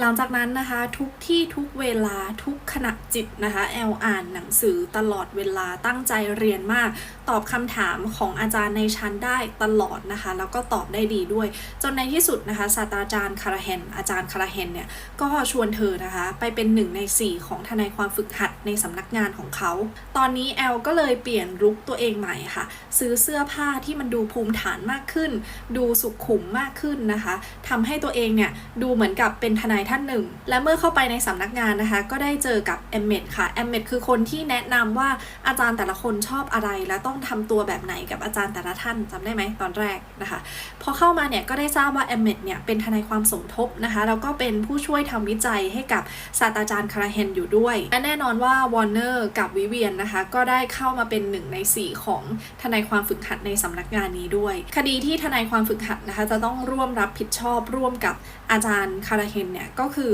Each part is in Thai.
หลังจากนั้นนะคะทุกที่ทุกเวลาทุกขณะจิตนะคะแอลอ่านหนังสือตลอดเวลาตั้งใจเรียนมาก ตอบคำถามของอาจารย์ในชั้นได้ตลอดนะคะ แล้วก็ตอบได้ดีด้วย จนในที่สุดนะคะศาสตราจารย์คาราเฮนอาจารย์คาราเฮนเนี่ยก็ชวนเธอนะคะไปเป็นหนึ่งในสี่ของทนายความฝึกหัดในสำนักงานของเขา ตอนนี้แอลก็เลยเปลี่ยนลุคตัวเองใหม่ค่ะ ซื้อเสื้อผ้าที่มันดูภูมิฐานมากขึ้น ดูสุขุมมากขึ้นนะคะทำให้ตัวเองเนี่ยดูเหมือนกับเป็นทนายท่านหนึ่ง และเมื่อเข้าไปในสำนักงานนะคะ ก็ได้เจอกับแอมเมดค่ะแอมเมดคือคนที่แนะนำว่าอาจารย์แต่ละคนชอบอะไร และต้องทำตัวแบบไหนกับอาจารย์แต่ละท่านจำได้ไหมตอนแรกนะคะพอเข้ามาเนี่ยก็ได้ทราบว่าแอมเมดเนี่ยเป็นทนายความสมทบนะคะแล้วก็เป็นผู้ช่วยทำวิจัยให้กับศาสตราจารย์คาราเฮนอยู่ด้วยและแน่นอนว่าวอร์เนอร์กับวิเวียนนะคะก็ได้เข้ามาเป็นหนึ่งในสี่ของทนายความฝึกหัดในสำนักงานนี้ด้วย คดีที่ทนายความฝึกหัดนะคะจะต้องร่วมรับผิดชอบร่วมกับอาจารย์คาราเฮนเนี่ยก็คือ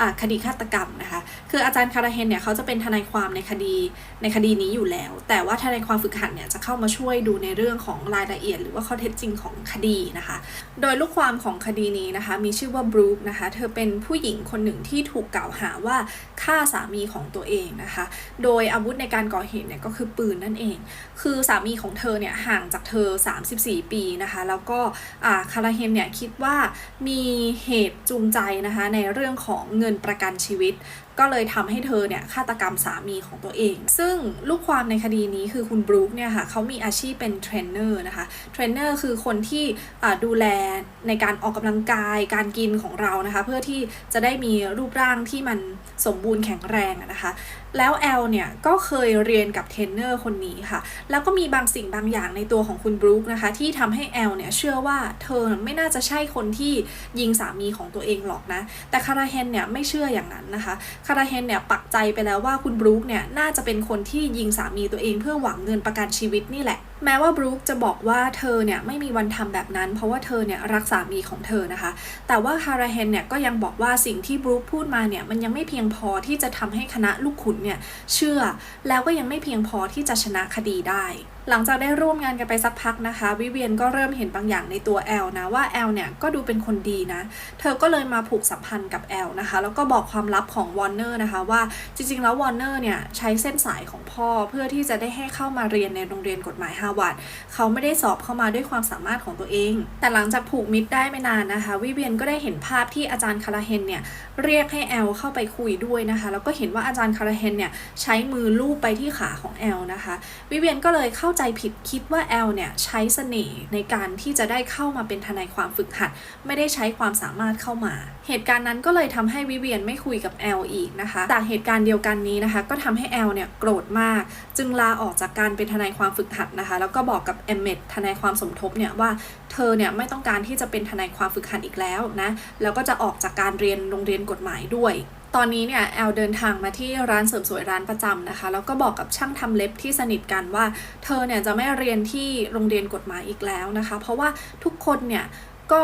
อคดีฆาตกรรมนะคะ คืออาจารย์คาราเฮนเนี่ยเขาจะเป็นทนายความในคดีในคดีนี้อยู่แล้ว แต่ว่าทนายความฝึกหัดเนี่ยจะเข้ามาช่วยดูในเรื่องของรายละเอียด หรือว่าข้อเท็จจริงของคดีนะคะ โดยลูกความของคดีนี้นะคะ มีชื่อว่าบรูคนะคะ เธอเป็นผู้หญิงคนหนึ่งที่ถูกกล่าวหาว่าฆ่าสามีของตัวเองนะคะ โดยอาวุธในการก่อเหตุเนี่ยก็คือปืนนั่นเอง คือสามีของเธอเนี่ยห่างจากเธอ 34 ปีนะคะ แล้วก็คาราเฮนเนี่ยคิดว่ามีเหตุจูงใจนะคะในเรื่องของเงินประกันชีวิต ก็เลยทำให้เธอเนี่ยฆาตกรรมสามีของตัวเอง ซึ่งลูกความในคดีนี้คือคุณบรูคเนี่ยค่ะเขามีอาชีพเป็นเทรนเนอร์นะคะ เทรนเนอร์คือคนที่ดูแลในการออกกำลังกาย การกินของเรานะคะ เพื่อที่จะได้มีรูปร่างที่มันสมบูรณ์แข็งแรงนะคะ แล้วแอลเนี่ยก็เคยเรียนกับเทรนเนอร์คนนี้ค่ะ แล้วก็มีบางสิ่งบางอย่างในตัวของคุณบรูคนะคะที่ทำให้แอลเนี่ยเชื่อว่าเธอไม่น่าจะใช่คนที่ยิงสามีของตัวเองหรอกนะ แต่คาราเฮนเนี่ยไม่เชื่ออย่างนั้นนะคะคาราเฮนเนี่ยปักใจไปแล้วว่าคุณบรูคเนี่ยน่าจะเป็นคนที่ยิงสามีตัวเองเพื่อหวังเงินประกันชีวิตนี่แหละแม้ว่าบรูคจะบอกว่าเธอเนี่ยไม่มีวันทำแบบนั้น เพราะว่าเธอเนี่ยรักสามีของเธอนะคะ แต่ว่าคาราเฮนเนี่ยก็ยังบอกว่าสิ่งที่บรูคพูดมาเนี่ยมันยังไม่เพียงพอที่จะทำให้คณะลูกขุนเนี่ยเชื่อ แล้วก็ยังไม่เพียงพอที่จะชนะคดีได้ หลังจากได้ร่วมงานกันไปสักพักนะคะ วิเวียนก็เริ่มเห็นบางอย่างในตัวแอลนะว่าแอลเนี่ยก็ดูเป็นคนดีนะ เธอก็เลยมาผูกสัมพันธ์กับแอลนะคะ แล้วก็บอกความลับของวอร์เนอร์นะคะว่าจริงๆแล้ววอร์เนอร์เนี่ยใช้เส้นสายของพ่อเพื่อที่จะได้ให้เข้ามาเรียนในโรงเรียนกฎหมายฮาร์วาร์ดเขาไม่ได้สอบเข้ามาด้วยความสามารถของตัวเอง แต่หลังจากผูกมิตรได้ไม่นานนะคะ วิเวียนก็ได้เห็นภาพที่อาจารย์คาราเฮนเนี่ยเรียกให้แอลเข้าไปคุยด้วยนะคะ แล้วก็เห็นว่าอาจารย์คาราเฮนเนี่ยใช้มือลูบไปที่ขาของแอลนะคะ วิเวียนก็เลยเข้าใจผิดคิดว่าแอลเนี่ยใช้เสน่ห์ในการที่จะได้เข้ามาเป็นทนายความฝึกหัด ไม่ได้ใช้ความสามารถเข้ามา เหตุการณ์นั้นก็เลยทำให้วิเวียนไม่คุยกับแอลอีกนะคะ จากเหตุการณ์เดียวกันนี้นะคะ ก็ทำให้แอลเนี่ยโกรธมาก จึงลาออกจากการเป็นทนายความฝึกหัดนะคะแล้วก็บอกกับเอมเมดทนายความสมทบเนี่ยว่าเธอเนี่ยไม่ต้องการที่จะเป็นทนายความฝึกหัดอีกแล้วนะแล้วก็จะออกจากการเรียนโรงเรียนกฎหมายด้วยตอนนี้เนี่ยแอลเดินทางมาที่ร้านเสริมสวยร้านประจำนะคะ แล้วก็บอกกับช่างทำเล็บที่สนิทกันว่า เธอเนี่ยจะไม่เรียนที่โรงเรียนกฎหมายอีกแล้วนะคะ เพราะว่าทุกคนเนี่ยก็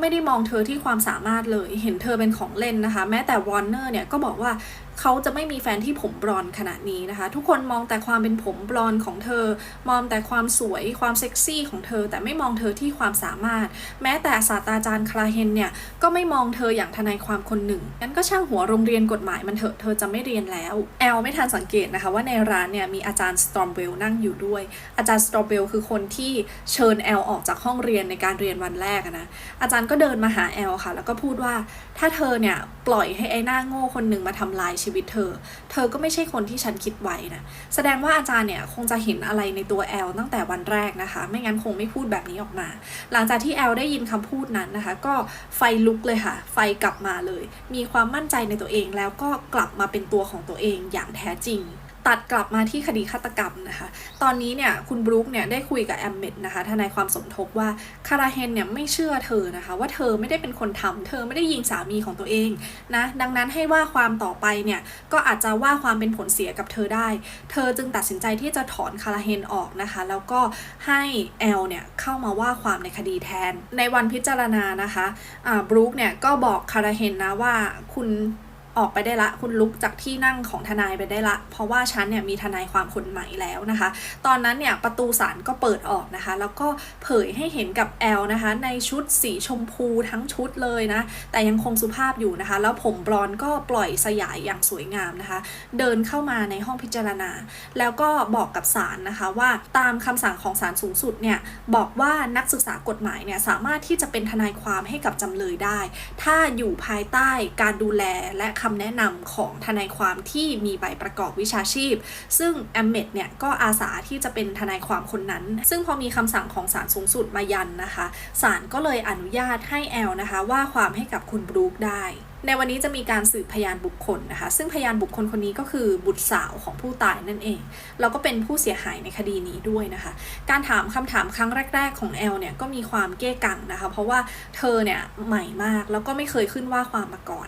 ไม่ได้มองเธอที่ความสามารถเลย เห็นเธอเป็นของเล่นนะคะ แม้แต่วอร์เนอร์เนี่ยก็บอกว่า เขาจะไม่มีแฟนที่ผมบลอนขนาดนี้นะคะ ทุกคนมองแต่ความเป็นผมบลอนของเธอ มองแต่ความสวยความเซ็กซี่ของเธอ แต่ไม่มองเธอที่ความสามารถ แม้แต่ศาสตราจารย์คลาเฮนเนี่ยก็ไม่มองเธออย่างทนายความคนหนึ่งงั้นก็ช่างหัวโรงเรียนกฎหมายมันเถอะเธอจะไม่เรียนแล้วแอลไม่ทันสังเกตนะคะว่าในร้านเนี่ยมีอาจารย์สตรอมเบลนั่งอยู่ด้วย อาจารย์สตรอมเบลคือคนที่เชิญแอลออกจากห้องเรียนในการเรียนวันแรกนะอาจารย์ก็เดินมาหาแอลค่ะ แล้วก็พูดว่าถ้าเธอเนี่ยปล่อยให้ไอ้หน้าโง่คนหนึ่งมาทำลายชีวิตเธอ เธอก็ไม่ใช่คนที่ฉันคิดไว้นะ แสดงว่าอาจารย์เนี่ยคงจะเห็นอะไรในตัวแอลตั้งแต่วันแรกนะคะ ไม่งั้นคงไม่พูดแบบนี้ออกมา หลังจากที่แอลได้ยินคำพูดนั้นนะคะ ก็ไฟลุกเลยค่ะ ไฟกลับมาเลย มีความมั่นใจในตัวเองแล้วก็กลับมาเป็นตัวของตัวเองอย่างแท้จริง ตัดกลับมาที่คดีฆาตกรรมนะคะ ตอนนี้เนี่ยคุณบรู๊คเนี่ยได้คุยกับแอมเมดนะคะทนายความสมทบว่าคาราเฮนเนี่ยไม่เชื่อเธอนะคะ ว่าเธอไม่ได้เป็นคนทำเธอไม่ได้ยิงสามีของตัวเองนะดังนั้นให้ว่าความต่อไปเนี่ยก็อาจจะว่าความเป็นผลเสียกับเธอได้ เธอจึงตัดสินใจที่จะถอนคาราเฮนออกนะคะ แล้วก็ให้แอลเนี่ยเข้ามาว่าความในคดีแทน ในวันพิจารณานะคะอ่าบรู๊คเนี่ยก็บอกคาราเฮนนะว่าคุณ ออกไปได้ละ คุณลุกจากที่นั่งของทนายไปได้ละ เพราะว่าฉันเนี่ยมีทนายความคนใหม่แล้วนะคะ ตอนนั้นเนี่ยประตูศาลก็เปิดออกนะคะ แล้วก็เผยให้เห็นกับแอลนะคะ ในชุดสีชมพูทั้งชุดเลยนะ แต่ยังคงสุภาพอยู่นะคะ แล้วผมบลอนก็ปล่อยสยายอย่างสวยงามนะคะ เดินเข้ามาในห้องพิจารณา แล้วก็บอกกับศาลนะคะว่าตามคำสั่งของศาลสูงสุดเนี่ยบอกว่านักศึกษากฎหมายเนี่ยสามารถที่จะเป็นทนายความให้กับจำเลยได้ ถ้าอยู่ภายใต้การดูแลและคำแนะนำของทนายความที่มีใบประกอบวิชาชีพ ซึ่งแอมเมดเนี่ยก็อาสาที่จะเป็นทนายความคนนั้น ซึ่งพอมีคำสั่งของศาลสูงสุดมายันนะคะศาลก็เลยอนุญาตให้แอลนะคะว่าความให้กับคุณบรูคได้ในวันนี้จะมีการสืบพยานบุคคลนะคะ ซึ่งพยานบุคคลคนนี้ก็คือบุตรสาวของผู้ตายนั่นเอง แล้วก็เป็นผู้เสียหายในคดีนี้ด้วยนะคะ การถามคำถามครั้งแรก ๆ ของแอลเนี่ยก็มีความเก้กังนะคะ เพราะว่าเธอเนี่ยใหม่มากแล้วก็ไม่เคยขึ้นว่าความมาก่อน